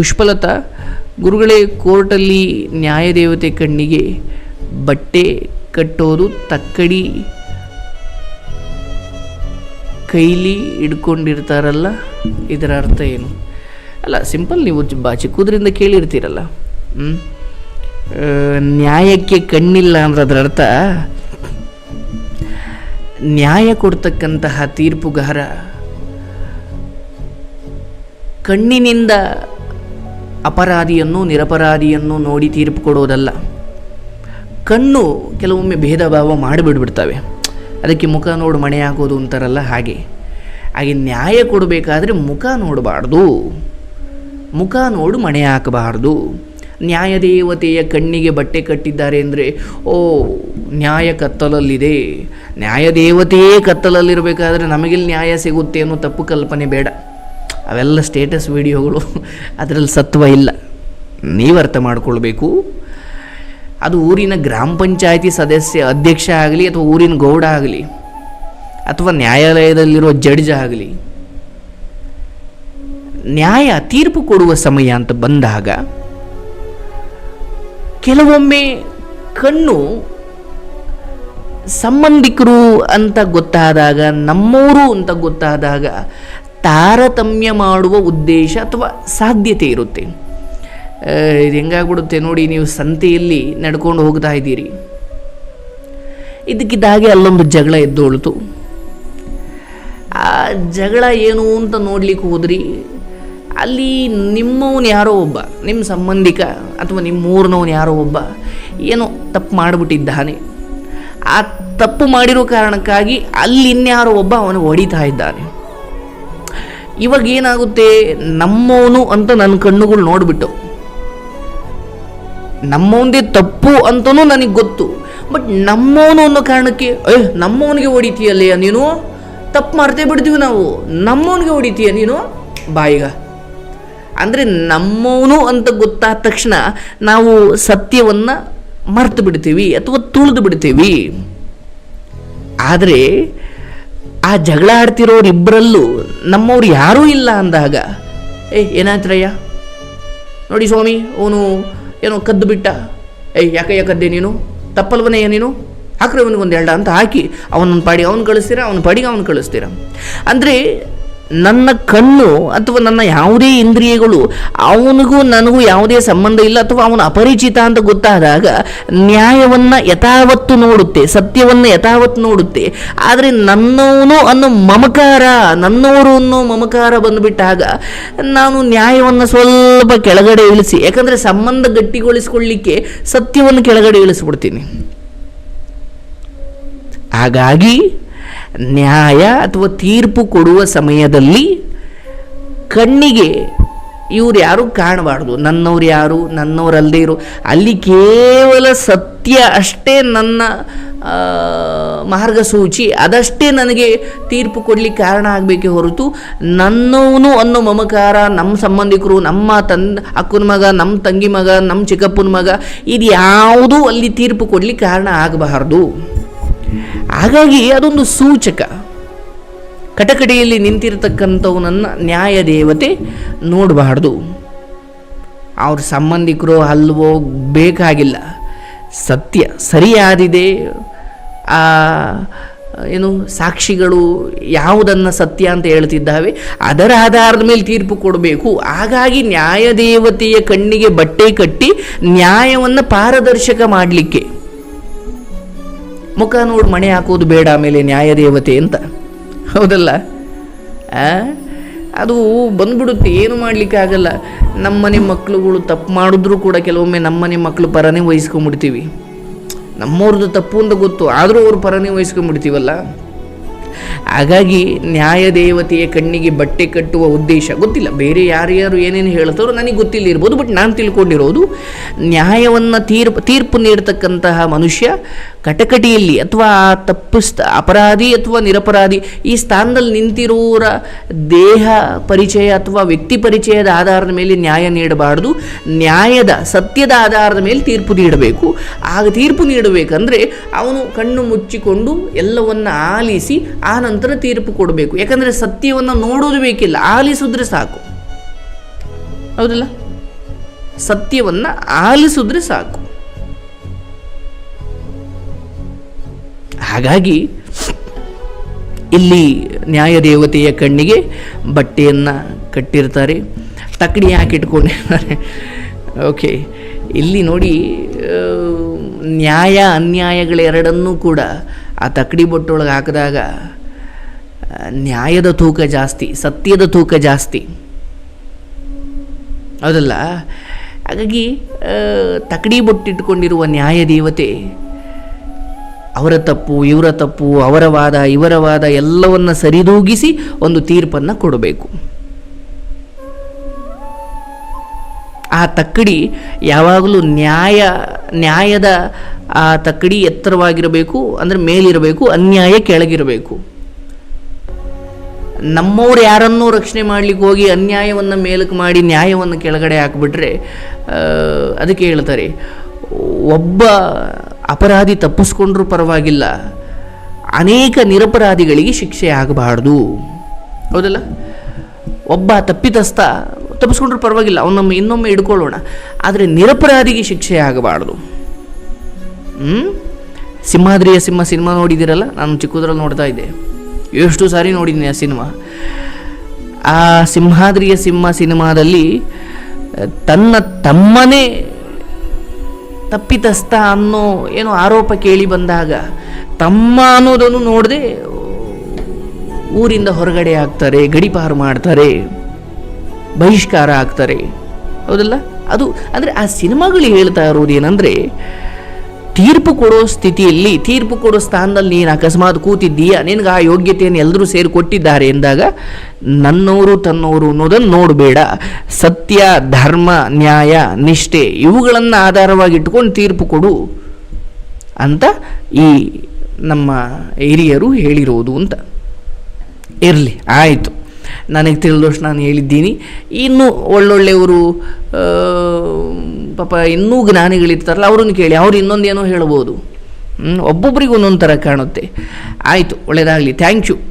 ಪುಷ್ಪಲತಾ, ಗುರುಗಳೇ, ಕೋರ್ಟಲ್ಲಿ ನ್ಯಾಯದೇವತೆ ಕಣ್ಣಿಗೆ ಬಟ್ಟೆ ಕಟ್ಟೋದು ತಕ್ಕಡಿ ಕೈಲಿ ಹಿಡ್ಕೊಂಡಿರ್ತಾರಲ್ಲ, ಇದರ ಅರ್ಥ ಏನು ಅಲ್ಲ, ಸಿಂಪಲ್ ನೀವು ಬಾ ಚಿಕ್ಕದ್ರಿಂದ ಕೇಳಿರ್ತೀರಲ್ಲ ಹ್ಮ್? ನ್ಯಾಯಕ್ಕೆ ಕಣ್ಣಿಲ್ಲ ಅಂದ್ರೆ ಅದರ ಅರ್ಥ, ನ್ಯಾಯ ಕೊಡ್ತಕ್ಕಂತಹ ತೀರ್ಪುಗಾರ ಕಣ್ಣಿನಿಂದ ಅಪರಾಧಿಯನ್ನು, ನಿರಪರಾಧಿಯನ್ನು ನೋಡಿ ತೀರ್ಪು ಕೊಡೋದಲ್ಲ. ಕಣ್ಣು ಕೆಲವೊಮ್ಮೆ ಭೇದ ಭಾವ ಮಾಡಿಬಿಡ್ಬಿಡ್ತವೆ. ಅದಕ್ಕೆ ಮುಖ ನೋಡು ಮಣೆ ಹಾಕೋದು ಅಂತಾರಲ್ಲ ಹಾಗೆ. ಹಾಗೆ ನ್ಯಾಯ ಕೊಡಬೇಕಾದ್ರೆ ಮುಖ ನೋಡಬಾರ್ದು. ಮುಖ ನೋಡು ಮಣೆ ಹಾಕಬಾರ್ದು. ನ್ಯಾಯದೇವತೆಯ ಕಣ್ಣಿಗೆ ಬಟ್ಟೆ ಕಟ್ಟಿದ್ದಾರೆ ಅಂದರೆ, ಓ, ನ್ಯಾಯ ಕತ್ತಲಲ್ಲಿದೆ. ನ್ಯಾಯದೇವತೆಯೇ ಕತ್ತಲಲ್ಲಿರಬೇಕಾದ್ರೆ ನಮಗೆಲ್ಲಿ ನ್ಯಾಯ ಸಿಗುತ್ತೆ ಅನ್ನೋ ತಪ್ಪು ಕಲ್ಪನೆ ಬೇಡ. ಅವೆಲ್ಲ ಸ್ಟೇಟಸ್ ವಿಡಿಯೋಗಳು ಅದರಲ್ಲಿ ಸತ್ವ ಇಲ್ಲ. ನೀವು ಅರ್ಥ ಮಾಡ್ಕೊಳ್ಬೇಕು. ಅದು ಊರಿನ ಗ್ರಾಮ ಪಂಚಾಯತಿ ಸದಸ್ಯ ಅಧ್ಯಕ್ಷ ಆಗಲಿ ಅಥವಾ ಊರಿನ ಗೌಡ ಆಗಲಿ ಅಥವಾ ನ್ಯಾಯಾಲಯದಲ್ಲಿರೋ ಜಡ್ಜ್ ಆಗಲಿ, ನ್ಯಾಯ ತೀರ್ಪು ಕೊಡುವ ಸಮಯ ಅಂತ ಬಂದಾಗ ಕೆಲವೊಮ್ಮೆ ಕಣ್ಣು ಸಂಬಂಧಿಕರು ಅಂತ ಗೊತ್ತಾದಾಗ, ನಮ್ಮೂರು ಅಂತ ಗೊತ್ತಾದಾಗ ತಾರತಮ್ಯ ಮಾಡುವ ಉದ್ದೇಶ ಅಥವಾ ಸಾಧ್ಯತೆ ಇರುತ್ತೆ. ಇದು ಹೆಂಗಾಗ್ಬಿಡುತ್ತೆ ನೋಡಿ, ನೀವು ಸಂತೆಯಲ್ಲಿ ನಡ್ಕೊಂಡು ಹೋಗ್ತಾ ಇದ್ದೀರಿ. ಇದಕ್ಕಿದ್ದಾಗೆ ಅಲ್ಲೊಂದು ಜಗಳ ಎದ್ದೋಳ್ತು. ಆ ಜಗಳ ಏನು ಅಂತ ನೋಡ್ಲಿಕ್ಕೆ ಹೋದ್ರಿ, ಅಲ್ಲಿ ನಿಮ್ಮವನು ಯಾರೋ ಒಬ್ಬ ನಿಮ್ಮ ಸಂಬಂಧಿಕ ಅಥವಾ ನಿಮ್ಮ ಊರಿನವನು ಯಾರೋ ಒಬ್ಬ ಏನೋ ತಪ್ಪು ಮಾಡಿಬಿಟ್ಟಿದ್ದಾನೆ. ಆ ತಪ್ಪು ಮಾಡಿರೋ ಕಾರಣಕ್ಕಾಗಿ ಅಲ್ಲಿ ಇನ್ಯಾರೋ ಒಬ್ಬ ಅವನು ಹೊಡಿತಾ ಇದ್ದಾನೆ. ಇವಾಗ ಏನಾಗುತ್ತೆ? ನಮ್ಮವನು ಅಂತ ನನ್ನ ಕಣ್ಣುಗಳು ನೋಡ್ಬಿಟ್ಟು. ನಮ್ಮವಂದೇ ತಪ್ಪು ಅಂತನೂ ನನಗೆ ಗೊತ್ತು. ಬಟ್ ನಮ್ಮವನು ಅನ್ನೋ ಕಾರಣಕ್ಕೆ, ಏ, ನಮ್ಮವನಿಗೆ ಹೊಡಿತೀಯಲ್ಲಯ್ಯ ನೀನು? ತಪ್ಪು ಮಾಡ್ತೇ ಬಿಡ್ತೀವಿ ನಾವು. ನಮ್ಮವನಿಗೆ ಹೊಡಿತೀಯ ನೀನು? ಬಾಯಿಗ. ಅಂದರೆ ನಮ್ಮವನು ಅಂತ ಗೊತ್ತಾದ ತಕ್ಷಣ ನಾವು ಸತ್ಯವನ್ನು ಮರ್ತು ಬಿಡ್ತೀವಿ ಅಥವಾ ತುಳಿದು ಬಿಡ್ತೀವಿ. ಆದರೆ ಆ ಜಗಳ ಆಡ್ತಿರೋರಿಬ್ಬರಲ್ಲೂ ನಮ್ಮವ್ರು ಯಾರೂ ಇಲ್ಲ ಅಂದಾಗ ಏ ಏನಾಯ್ತ್ರಯ್ಯ? ನೋಡಿ ಸ್ವಾಮಿ, ಅವನು ಏನೋ ಕದ್ದು ಬಿಟ್ಟ. ಏಯ್ ಯಾಕಯ್ಯ ಕದ್ದೆ ನೀನು? ತಪ್ಪಲ್ವನೇ ನೀನು? ಹಾಕ್ರೆ ಅವನಿಗೆ ಒಂದು ಎರಡ ಅಂತ ಹಾಕಿ ಅವನೊಂದು ಪಾಡಿ ಅವನು ಕಳಿಸ್ತೀರ, ಅವನ ಪಾಡಿಗೆ ಅವನು ಕಳಿಸ್ತೀರ? ಅಂದರೆ ನನ್ನ ಕಣ್ಣು ಅಥವಾ ನನ್ನ ಯಾವುದೇ ಇಂದ್ರಿಯಗಳು ಅವನಿಗೂ ನನಗೂ ಯಾವುದೇ ಸಂಬಂಧ ಇಲ್ಲ ಅಥವಾ ಅವನು ಅಪರಿಚಿತ ಅಂತ ಗೊತ್ತಾದಾಗ ನ್ಯಾಯವನ್ನು ಯಥಾವತ್ತು ನೋಡುತ್ತೆ, ಸತ್ಯವನ್ನು ಯಥಾವತ್ತು ನೋಡುತ್ತೆ. ಆದರೆ ನನ್ನವನು ಅನ್ನೋ ಮಮಕಾರ, ನನ್ನವರು ಅನ್ನೋ ಮಮಕಾರ ಬಂದುಬಿಟ್ಟಾಗ ನಾನು ನ್ಯಾಯವನ್ನು ಸ್ವಲ್ಪ ಕೆಳಗಡೆ ಇಳಿಸಿ, ಯಾಕಂದರೆ ಸಂಬಂಧ ಗಟ್ಟಿಗೊಳಿಸ್ಕೊಳ್ಳಿಕ್ಕೆ ಸತ್ಯವನ್ನು ಕೆಳಗಡೆ ಇಳಿಸ್ಬಿಡ್ತೀನಿ. ಹಾಗಾಗಿ ನ್ಯಾಯ ಅಥವಾ ತೀರ್ಪು ಕೊಡುವ ಸಮಯದಲ್ಲಿ ಕಣ್ಣಿಗೆ ಇವ್ರು ಯಾರು ಕಾಣಬಾರ್ದು. ನನ್ನವ್ರು ಯಾರು, ನನ್ನವರಲ್ಲದೆ ಇರು. ಅಲ್ಲಿ ಕೇವಲ ಸತ್ಯ ಅಷ್ಟೇ ನನ್ನ ಮಾರ್ಗಸೂಚಿ. ಅದಷ್ಟೇ ನನಗೆ ತೀರ್ಪು ಕೊಡಲಿಕ್ಕೆ ಕಾರಣ ಆಗಬೇಕೆ ಹೊರತು ನನ್ನವನು ಅನ್ನೋ ಮಮಕಾರ, ನಮ್ಮ ಸಂಬಂಧಿಕರು, ನಮ್ಮ ತಂದ, ಅಕ್ಕನ ಮಗ, ನಮ್ಮ ತಂಗಿ ಮಗ, ನಮ್ಮ ಚಿಕ್ಕಪ್ಪನ ಮಗ ಇದು ಯಾವುದೂ ಅಲ್ಲಿ ತೀರ್ಪು ಕೊಡಲಿಕ್ಕೆ ಕಾರಣ ಆಗಬಾರ್ದು. ಹಾಗಾಗಿ ಅದೊಂದು ಸೂಚಕ. ಕಟಕಡೆಯಲ್ಲಿ ನಿಂತಿರತಕ್ಕಂಥವನನ್ನು ನ್ಯಾಯ ದೇವತೆ ನೋಡಬಾರ್ದು. ಅವ್ರ ಸಂಬಂಧಿಕರು ಅಲ್ವೋ ಬೇಕಾಗಿಲ್ಲ. ಸತ್ಯ ಸರಿಯಾದಿದೆ ಆ, ಏನು, ಸಾಕ್ಷಿಗಳು ಯಾವುದನ್ನು ಸತ್ಯ ಅಂತ ಹೇಳ್ತಿದ್ದಾವೆ, ಅದರ ಆಧಾರದ ಮೇಲೆ ತೀರ್ಪು ಕೊಡಬೇಕು. ಹಾಗಾಗಿ ನ್ಯಾಯದೇವತೆಯ ಕಣ್ಣಿಗೆ ಬಟ್ಟೆ ಕಟ್ಟಿ ನ್ಯಾಯವನ್ನು ಪಾರದರ್ಶಕ ಮಾಡಲಿಕ್ಕೆ. ಮುಖ ನೋಡಿ ಮಣೆ ಹಾಕೋದು ಬೇಡ ಆಮೇಲೆ ನ್ಯಾಯದೇವತೆ ಅಂತ. ಹೌದಲ್ಲ? ಅದು ಬಂದ್ಬಿಡುತ್ತೆ, ಏನು ಮಾಡಲಿಕ್ಕೆ ಆಗಲ್ಲ. ನಮ್ಮನೆ ಮಕ್ಕಳುಗಳು ತಪ್ಪು ಮಾಡಿದ್ರೂ ಕೂಡ ಕೆಲವೊಮ್ಮೆ ನಮ್ಮನೆ ಮಕ್ಕಳು ಪರನೇ ವಹಿಸ್ಕೊಂಡ್ಬಿಡ್ತೀವಿ. ನಮ್ಮವ್ರದ್ದು ತಪ್ಪು ಅಂತ ಗೊತ್ತು, ಆದರೂ ಅವ್ರ ಪರನೇ ವಹಿಸ್ಕೊಂಡ್ಬಿಡ್ತೀವಲ್ಲ? ಹಾಗಾಗಿ ನ್ಯಾಯದೇವತೆಯ ಕಣ್ಣಿಗೆ ಬಟ್ಟೆ ಕಟ್ಟುವ ಉದ್ದೇಶ ಗೊತ್ತಿಲ್ಲ. ಬೇರೆ ಯಾರ್ಯಾರು ಏನೇನು ಹೇಳ್ತಾರೋ ನನಗೆ ಗೊತ್ತಿಲ್ಲ ಇರ್ಬೋದು ಬಟ್ ನಾನು ತಿಳ್ಕೊಂಡಿರೋದು ನ್ಯಾಯವನ್ನು ತೀರ್ಪು ತೀರ್ಪು ನೀಡ್ತಕ್ಕಂತಹ ಮನುಷ್ಯ ಕಟಕಟಿಯಲ್ಲಿ ಅಥವಾ ಆ ತಪ್ಪಿಸ್ತ, ಅಪರಾಧಿ ಅಥವಾ ನಿರಪರಾಧಿ, ಈ ಸ್ಥಾನದಲ್ಲಿ ನಿಂತಿರೋರ ದೇಹ ಪರಿಚಯ ಅಥವಾ ವ್ಯಕ್ತಿ ಪರಿಚಯದ ಆಧಾರದ ಮೇಲೆ ನ್ಯಾಯ ನೀಡಬಾರದು. ನ್ಯಾಯದ, ಸತ್ಯದ ಆಧಾರದ ಮೇಲೆ ತೀರ್ಪು ನೀಡಬೇಕು. ಆಗ ತೀರ್ಪು ನೀಡಬೇಕಂದ್ರೆ ಅವನು ಕಣ್ಣು ಮುಚ್ಚಿಕೊಂಡು ಎಲ್ಲವನ್ನು ಆಲಿಸಿ ಆ ನಂತರ ತೀರ್ಪು ಕೊಡಬೇಕು. ಯಾಕಂದರೆ ಸತ್ಯವನ್ನು ನೋಡೋದು ಬೇಕಿಲ್ಲ, ಆಲಿಸಿದ್ರೆ ಸಾಕು. ಹೌದಲ್ಲ? ಸತ್ಯವನ್ನು ಆಲಿಸಿದ್ರೆ ಸಾಕು. ಹಾಗಾಗಿ ಇಲ್ಲಿ ನ್ಯಾಯದೇವತೆಯ ಕಣ್ಣಿಗೆ ಬಟ್ಟೆಯನ್ನು ಕಟ್ಟಿರ್ತಾರೆ, ತಕ್ಕಡಿ ಹಾಕಿಟ್ಕೊಂಡಿರ್ತಾರೆ ಓಕೆ, ಇಲ್ಲಿ ನೋಡಿ ನ್ಯಾಯ ಅನ್ಯಾಯಗಳೆರಡನ್ನೂ ಕೂಡ ಆ ತಕ್ಕಡಿ ಬೊಟ್ಟೊಳಗೆ ಹಾಕಿದಾಗ ನ್ಯಾಯದ ತೂಕ ಜಾಸ್ತಿ, ಸತ್ಯದ ತೂಕ ಜಾಸ್ತಿ. ಹೌದಲ್ಲ? ಹಾಗಾಗಿ ತಕಡಿ ಬೊಟ್ಟಿಟ್ಕೊಂಡಿರುವ ನ್ಯಾಯ ದೇವತೆ ಅವರ ತಪ್ಪು, ಇವರ ತಪ್ಪು, ಅವರ ವಾದ, ಇವರ ವಾದ ಎಲ್ಲವನ್ನ ಸರಿದೂಗಿಸಿ ಒಂದು ತೀರ್ಪನ್ನು ಕೊಡಬೇಕು. ಆ ತಕ್ಕಡಿ ಯಾವಾಗಲೂ ನ್ಯಾಯ, ನ್ಯಾಯದ ಆ ತಕ್ಕಡಿ ಎತ್ತರವಾಗಿರಬೇಕು, ಅಂದರೆ ಮೇಲಿರಬೇಕು, ಅನ್ಯಾಯ ಕೆಳಗಿರಬೇಕು. ನಮ್ಮವ್ರು ಯಾರನ್ನೂ ರಕ್ಷಣೆ ಮಾಡಲಿಕ್ಕೆ ಹೋಗಿ ಅನ್ಯಾಯವನ್ನು ಮೇಲಕ್ಕೆ ಮಾಡಿ ನ್ಯಾಯವನ್ನು ಕೆಳಗಡೆ ಹಾಕಿಬಿಟ್ರೆ ಅದಕ್ಕೆ ಹೇಳ್ತಾರೆ, ಒಬ್ಬ ಅಪರಾಧಿ ತಪ್ಪಿಸ್ಕೊಂಡ್ರೂ ಪರವಾಗಿಲ್ಲ. ಅನೇಕ ನಿರಪರಾಧಿಗಳಿಗೆ ಶಿಕ್ಷೆ ಆಗಬಾರ್ದು. ಹೌದಲ್ಲ? ಒಬ್ಬ ತಪ್ಪಿತಸ್ಥ ತಪ್ಪಿಸ್ಕೊಂಡ್ರೂ ಪರವಾಗಿಲ್ಲ, ಅವನೊಮ್ಮೆ ಇನ್ನೊಮ್ಮೆ ಹಿಡ್ಕೊಳ್ಳೋಣ. ಆದರೆ ನಿರಪರಾಧಿಗೆ ಶಿಕ್ಷೆ ಆಗಬಾರ್ದು. ಹ್ಞೂ ಸಿಂಹಾದ್ರಿಯ ಸಿಂಹ ಸಿನಿಮಾ ನೋಡಿದ್ದೀರಲ್ಲ? ನಾನು ಚಿಕ್ಕದ್ರಲ್ಲಿ ನೋಡ್ತಾ ಇದ್ದೆ. ಎಷ್ಟು ಸಾರಿ ನೋಡಿದ್ದೀನಿ ಆ ಸಿನಿಮಾ. ಆ ಸಿಂಹಾದ್ರಿಯ ಸಿಂಹ ಸಿನಿಮಾದಲ್ಲಿ ತನ್ನ ತಮ್ಮನೇ ತಪ್ಪಿತಸ್ಥ ಅನ್ನೋ ಏನೋ ಆರೋಪ ಕೇಳಿ ಬಂದಾಗ ತಮ್ಮ ಅನ್ನೋದನ್ನು ನೋಡದೆ ಊರಿಂದ ಹೊರಗಡೆ ಆಗ್ತಾರೆ, ಗಡಿಪಾರು ಮಾಡ್ತಾರೆ, ಬಹಿಷ್ಕಾರ ಆಗ್ತಾರೆ. ಹೌದಲ್ಲ? ಅದು ಅಂದರೆ ಆ ಸಿನಿಮಾಗಳು ಹೇಳ್ತಾ ಇರೋದು ತೀರ್ಪು ಕೊಡೋ ಸ್ಥಿತಿಯಲ್ಲಿ, ತೀರ್ಪು ಕೊಡೋ ಸ್ಥಾನದಲ್ಲಿ ನೀನು ಅಕಸ್ಮಾತ್ ಕೂತಿದ್ದೀಯಾ? ನಿನಗೆ ಆ ಯೋಗ್ಯತೆಯನ್ನು ಎಲ್ಲರೂ ಸೇರಿ ಕೊಟ್ಟಿದ್ದಾರೆ ಎಂದಾಗ ನನ್ನವರು ತನ್ನವರು ಅನ್ನೋದನ್ನು ನೋಡಬೇಡ. ಸತ್ಯ, ಧರ್ಮ, ನ್ಯಾಯ, ನಿಷ್ಠೆ ಇವುಗಳನ್ನು ಆಧಾರವಾಗಿಟ್ಕೊಂಡು ತೀರ್ಪು ಕೊಡು ಅಂತ ಈ ನಮ್ಮ ಹಿರಿಯರು ಹೇಳಿರೋದು ಅಂತ. ಇರಲಿ, ಆಯಿತು. ನನಗೆ ತಿಳಿದಷ್ಟು ನಾನು ಹೇಳಿದ್ದೀನಿ. ಇನ್ನೂ ಒಳ್ಳೊಳ್ಳೆಯವರು ಪಾಪ ಇನ್ನೂ ಜ್ಞಾನಿಗಳಿರ್ತಾರಲ್ಲ, ಅವ್ರನ್ನ ಕೇಳಿ, ಅವ್ರು ಇನ್ನೊಂದೇನೋ ಹೇಳ್ಬೋದು ಹ್ಞೂ ಒಬ್ಬೊಬ್ರಿಗೆ ಒಂದೊಂದು ಥರ ಕಾಣುತ್ತೆ. ಆಯಿತು ಒಳ್ಳೆಯದಾಗಲಿ ಥ್ಯಾಂಕ್ ಯು